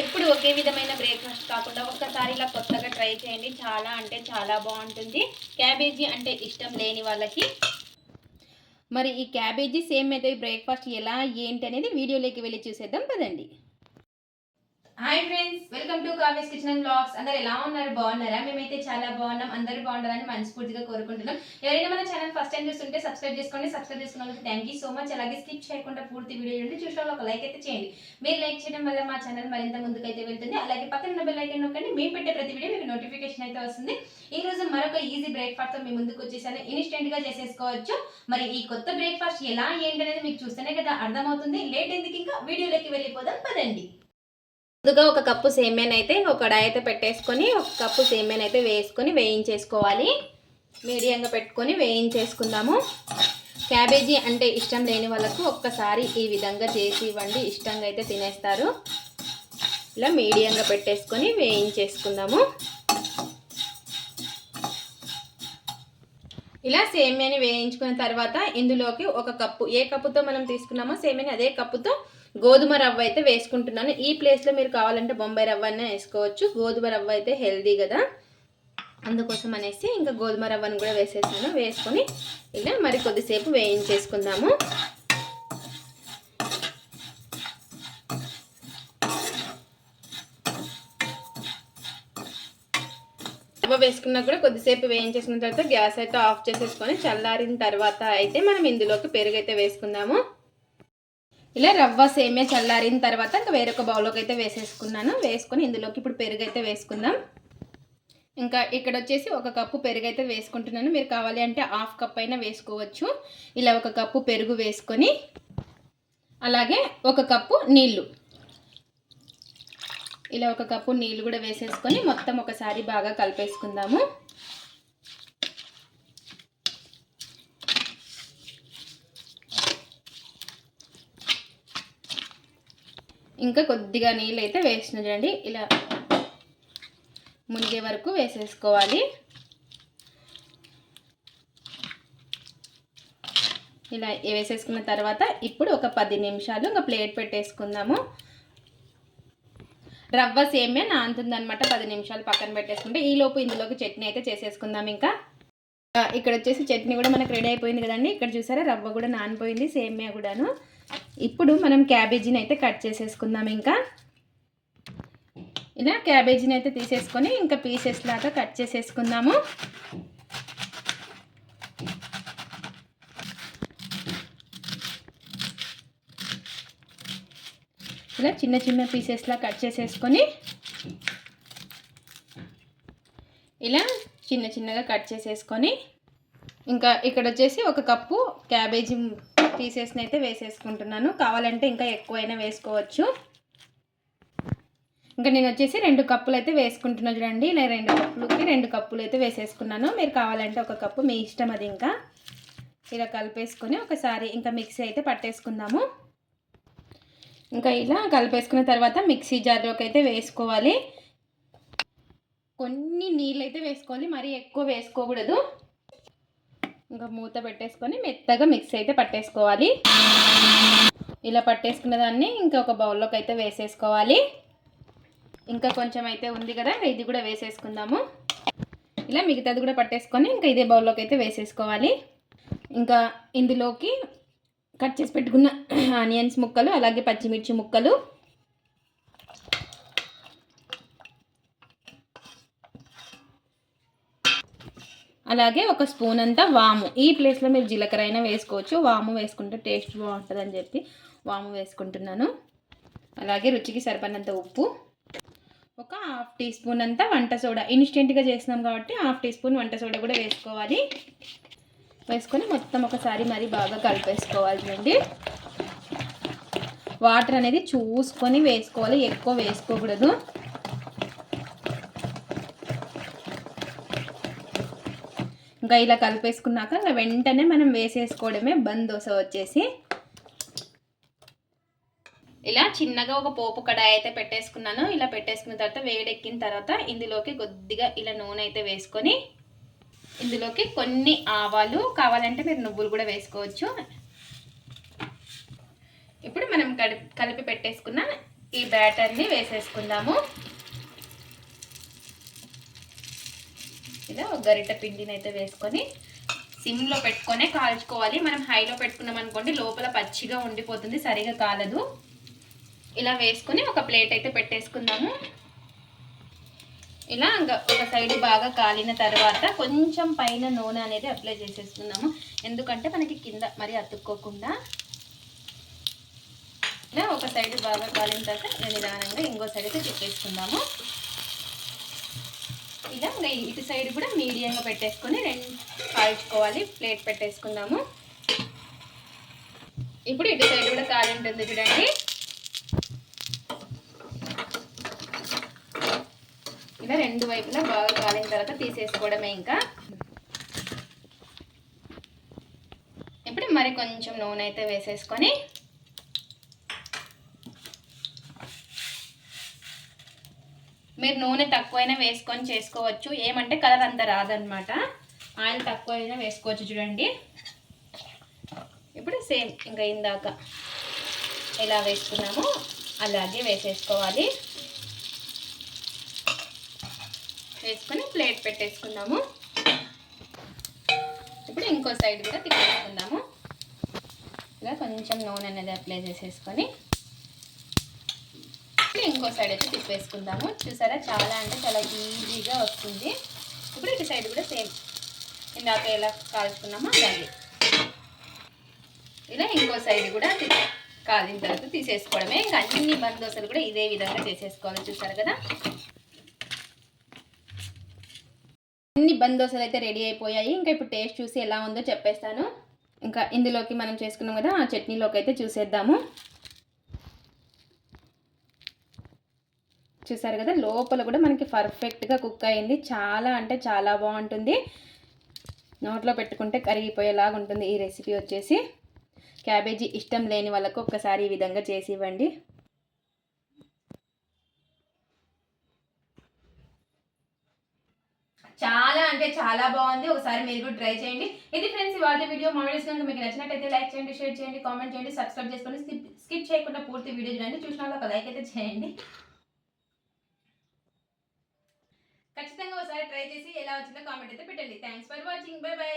ఎప్పుడు ఒకే విధమైన బ్రేక్ఫాస్ట్ కాకుండా ఒక్కసారి ఇలా కొత్తగా ట్రై చేయండి. చాలా అంటే చాలా బాగుంటుంది. క్యాబేజీ అంటే ఇష్టం లేని వాళ్ళకి. మరి ఈ క్యాబేజీ సేమ్ అయితే బ్రేక్ఫాస్ట్ ఎలా ఏంటి అనేది వీడియోలోకి వెళ్ళి చూసేద్దాం. పదండి. Hi friends welcome to Kavya's kitchen and blogs. అందరు ఎలా ఉన్నారు? బాగున్నారా? మేమైతే చాలా బాగున్నాం. అందరూ బాగుండాలని మనస్ఫూర్తిగా కోరుకుంటున్నాం. ఎవరైనా మన ఛానల్ ఫస్ట్ టైం చూస్తుంటే సబ్స్క్రైబ్ చేసుకోండి. సబ్స్క్రైబ్ చేసుకున్నందుకు థ్యాంక్ యూ సో మచ్ అలాగే స్కిప్ చేయకుండా పూర్తి వీడియో నుండి చూసిన ఒక లైక్ అయితే చేయండి. మీరు లైక్ చేయడం వల్ల మా ఛానల్ మరింత ముందుకైతే వెళ్తుంది. అలాగే పక్కన ఉన్న బెల్ ఐకన్ నొక్కండి. మేము పెట్టే ప్రతి వీడియో మీకు నోటిఫికేషన్ అయితే వస్తుంది. ఈ రోజు మరొక ఈజీ బ్రేక్ఫాస్ట్తో మీ ముందుకు వచ్చేసాను. ఇన్స్టెంట్గా చేసేసుకోవచ్చు. మరి ఈ కొత్త బ్రేక్ఫాస్ట్ ఎలా ఏంటి అనేది మీకు చూస్తేనే కదా అర్థమవుతుంది. లేట్ ఎందుకు ఇంకా? వీడియోలోకి వెళ్ళిపోదాం. పదండి. ముందుగా ఒక కప్పు సేమ్యాన్ అయితే ఒక అయితే పెట్టేసుకొని ఒక కప్పు సేమ్యాన్ అయితే వేసుకొని వేయించేసుకోవాలి. మీడియంగా పెట్టుకొని వేయించేసుకుందాము. క్యాబేజీ అంటే ఇష్టం లేని వాళ్ళకు ఒక్కసారి ఈ విధంగా చేసి ఇవ్వండి. ఇష్టంగా అయితే తినేస్తారు. ఇలా మీడియంగా పెట్టేసుకొని వేయించేసుకుందాము. ఇలా సేమియాని వేయించుకున్న తర్వాత ఇందులోకి ఒక కప్పు ఏ కప్పుతో మనం తీసుకున్నామో సేమియాని అదే కప్పుతో గోధుమ రవ్వ అయితే వేసుకుంటున్నాను. ఈ ప్లేస్లో మీరు కావాలంటే బొంబాయి రవ్వ అనే వేసుకోవచ్చు. గోధుమ రవ్వ అయితే హెల్దీ కదా. అందుకోసం అనేసి ఇంకా గోధుమ రవ్వను కూడా వేసేసాను. వేసుకొని ఇలా మరి కొద్దిసేపు వేయించేసుకుందాము. వేసుకున్నా కూడా కొద్దిసేపు వేయించేసుకున్న తర్వాత గ్యాస్ అయితే ఆఫ్ చేసేసుకొని చల్లారిన తర్వాత అయితే మనం ఇందులోకి పెరుగు అయితే వేసుకుందాము. ఇలా రవ్వ సేమే చల్లారిన తర్వాత ఇంకా వేరొక బౌల్లోకి అయితే వేసేసుకున్నాను. వేసుకొని ఇందులోకి ఇప్పుడు పెరుగు అయితే వేసుకుందాం. ఇంకా ఇక్కడ వచ్చేసి ఒక కప్పు పెరుగు అయితే వేసుకుంటున్నాను. మీరు కావాలి అంటే హాఫ్ కప్ అయినా వేసుకోవచ్చు. ఇలా ఒక కప్పు పెరుగు వేసుకొని అలాగే ఒక కప్పు నీళ్ళు ఇలా ఒక కప్పు నీళ్ళు కూడా వేసేసుకొని మొత్తం ఒకసారి బాగా కలిపేసుకుందాము. ఇంకా కొద్దిగా నీళ్ళు అయితే వేసిన చూడండి ఇలా మునిగే వరకు వేసేసుకోవాలి. ఇలా వేసేసుకున్న తర్వాత ఇప్పుడు ఒక పది నిమిషాలు ఇంకా ప్లేట్ పెట్టేసుకుందాము. రవ్వ సేమ్యా నానుతుందనమాట పది నిమిషాలు పక్కన పెట్టేసుకుంటే ఈలోపు ఇందులోకి చట్నీ అయితే చేసేసుకుందాం ఇంకా. ఇక్కడ వచ్చేసి చట్నీ కూడా మనకు రెడీ అయిపోయింది కదండి. ఇక్కడ చూసారా రవ్వ కూడా నానిపోయింది సేమ్యా కూడాను. ఇప్పుడు మనం క్యాబేజీని అయితే కట్ చేసేసుకుందాం ఇంకా. ఇలా క్యాబేజీని అయితే తీసేసుకొని ఇంకా పీసెస్ లాగా కట్ చేసేసుకుందాము. ఇలా చిన్న చిన్న పీసెస్లా కట్ చేసేసుకొని ఇలా చిన్న చిన్నగా కట్ చేసేసుకొని ఇంకా ఇక్కడ వచ్చేసి ఒక కప్పు క్యాబేజీ పీసెస్ని అయితే వేసేసుకుంటున్నాను. కావాలంటే ఇంకా ఎక్కువైనా వేసుకోవచ్చు. ఇంకా నేను వచ్చేసి రెండు కప్పులు అయితే వేసుకుంటున్నా చూడండి. ఇలా రెండు కప్పులకి రెండు కప్పులు అయితే వేసేసుకున్నాను. మీరు కావాలంటే ఒక కప్పు మీ ఇష్టం అది ఇంకా. ఇలా కలిపేసుకొని ఒకసారి ఇంకా మిక్సీ అయితే పట్టేసుకుందాము. ఇంకా ఇలా కలిపేసుకున్న తర్వాత మిక్సీ జార్లోకి అయితే వేసుకోవాలి. కొన్ని నీళ్ళు అయితే వేసుకోవాలి మరీ ఎక్కువ వేసుకోకూడదు. ఇంకా మూత పెట్టేసుకొని మెత్తగా మిక్స్ అయితే పట్టేసుకోవాలి. ఇలా పట్టేసుకున్న దాన్ని ఇంకా ఒక బౌల్లోకి అయితే వేసేసుకోవాలి. ఇంకా కొంచెం అయితే ఉంది కదా ఇది కూడా వేసేసుకుందాము. ఇలా మిగతాది కూడా పట్టేసుకొని ఇంకా ఇదే బౌల్లోకి అయితే వేసేసుకోవాలి. ఇంకా ఇందులోకి కట్ చేసి పెట్టుకున్న ఆనియన్స్ ముక్కలు అలాగే పచ్చిమిర్చి ముక్కలు. అలాగే ఒక స్పూన్ అంతా వాము. ఈ ప్లేస్లో మీరు జీలకర్ర అయినా వేసుకోవచ్చు. వాము వేసుకుంటే టేస్ట్ బాగుంటుందని చెప్పి వాము వేసుకుంటున్నాను. అలాగే రుచికి సరిపడినంత ఉప్పు. ఒక హాఫ్ టీ స్పూన్ అంతా వంట సోడా. ఇన్స్టెంట్గా చేసినాం కాబట్టి హాఫ్ టీ స్పూన్ వంట సోడా కూడా వేసుకోవాలి. వేసుకొని మొత్తం ఒకసారి మరి బాగా కలిపేసుకోవాలి చూడండి. వాటర్ అనేది చూసుకొని వేసుకోవాలి ఎక్కువ వేసుకోకూడదు. ఇంకా ఇలా కలిపేసుకున్నాక ఇంకా వెంటనే మనం వేసేసుకోవడమే బంద్ దోశ వచ్చేసి. ఇలా చిన్నగా ఒక పోపు కడాయి అయితే పెట్టేసుకున్నాను. ఇలా పెట్టేసుకున్న తర్వాత వేడెక్కిన తర్వాత ఇందులోకి కొద్దిగా ఇలా నూనె అయితే వేసుకొని ఇందులోకి కొన్ని ఆవాలు కావాలంటే మీరు నువ్వులు కూడా వేసుకోవచ్చు. ఇప్పుడు మనం కలిపి పెట్టేసుకున్న ఈ బ్యాటర్ని వేసేసుకుందాము. ఇలా ఒక గరిట పిండిని అయితే వేసుకొని సిమ్లో పెట్టుకొనే కాల్చుకోవాలి. మనం హైలో పెట్టుకున్నాం అనుకోండి లోపల పచ్చిగా ఉండిపోతుంది సరిగా కాలదు. ఇలా వేసుకొని ఒక ప్లేట్ అయితే పెట్టేసుకుందాము. ఇలా ఇంకా ఒక సైడ్ బాగా కాలిన తర్వాత కొంచెం పైన నూనె అనేది అప్లై చేసేసుకున్నాము ఎందుకంటే మనకి కింద మరి అతుక్కోకుండా ఇలా ఒక సైడ్ బాగా కాలిన తర్వాత నిదానంగా ఇంకో సైడ్ అయితే తిప్పేసుకుందాము. ఇలా ఇంకా ఇటు సైడ్ కూడా మీడియంగా పెట్టేసుకొని రెండు కాల్చుకోవాలి ప్లేట్ పెట్టేసుకుందాము. ఇప్పుడు ఇటు సైడ్ కూడా కాలి ఉంటుంది చూడండి. ఇలా రెండు వైపులా బాగా కాలిన తర్వాత తీసేసుకోవడమే ఇంకా. ఇప్పుడు మరి కొంచెం నూనె అయితే వేసేసుకొని మీరు నూనె తక్కువైనా వేసుకొని చేసుకోవచ్చు. ఏమంటే కలర్ అంత రాదనమాట ఆయిల్ తక్కువైనా వేసుకోవచ్చు చూడండి. ఇప్పుడు సేమ్ ఇంకా ఇందాక ఎలా వేసుకున్నామో అలాగే వేసేసుకోవాలి. వేసుకొని ప్లేట్ పెట్టేసుకుందాము. ఇప్పుడు ఇంకో సైడ్ కూడా తిప్పేసుకుందాము. ఇలా కొంచెం నూనె అనేది అప్లై చేసేసుకొని. ఇప్పుడు ఇంకో సైడ్ అయితే తిప్పేసుకుందాము. చూసారా? చాలా అంటే చాలా ఈజీగా వస్తుంది. ఇప్పుడు ఇటు సైడ్ కూడా సేమ్ ఇందాక ఎలా కాల్చుకున్నామో అలాగే ఇలా ఇంకో సైడ్ కూడా కాలిన తర్వాత తీసేసుకోవడమే. ఇంకా అన్ని బందోసలు కూడా ఇదే విధంగా చేసేసుకోవాలి. చూసారు కదా? అన్ని బందోసలు అయితే రెడీ అయిపోయాయి. ఇంకా ఇప్పుడు టేస్ట్ చూసి ఎలా ఉందో చెప్పేస్తాను. ఇంకా ఇందులోకి మనం చేసుకున్నాం కదా ఆ చట్నీలోకి అయితే చూసేద్దాము. చూసారు కదా లోపల కూడా మనకి పర్ఫెక్ట్గా కుక్ అయింది. చాలా అంటే చాలా బాగుంటుంది. నోట్లో పెట్టుకుంటే కరిగిపోయేలాగా ఉంటుంది ఈ రెసిపీ వచ్చేసి. క్యాబేజీ ఇష్టం లేని వాళ్ళకు ఒక్కసారి ఈ విధంగా చేసి ఇవ్వండి. చాలా అంటే చాలా బాగుంది. ఒకసారి మీరు కూడా ట్రై చేయండి. ఇది ఫ్రెండ్స్ ఇవాళ వీడియో మా వీడియోస్ కనుక మీకు నచ్చినట్టయితే లైక్ చేయండి షేర్ చేయండి కామెంట్ చేయండి సబ్స్క్రైబ్ చేసుకొని స్కిప్ స్కిప్ చేయకుండా పూర్తి వీడియో చూడండి. చూసిన ఒక లైక్ అయితే చేయండి. ఖచ్చితంగా ఒకసారి ట్రై చేసి ఎలా వచ్చిందో కామెంట్ అయితే పెట్టండి. Thanks for watching bye bye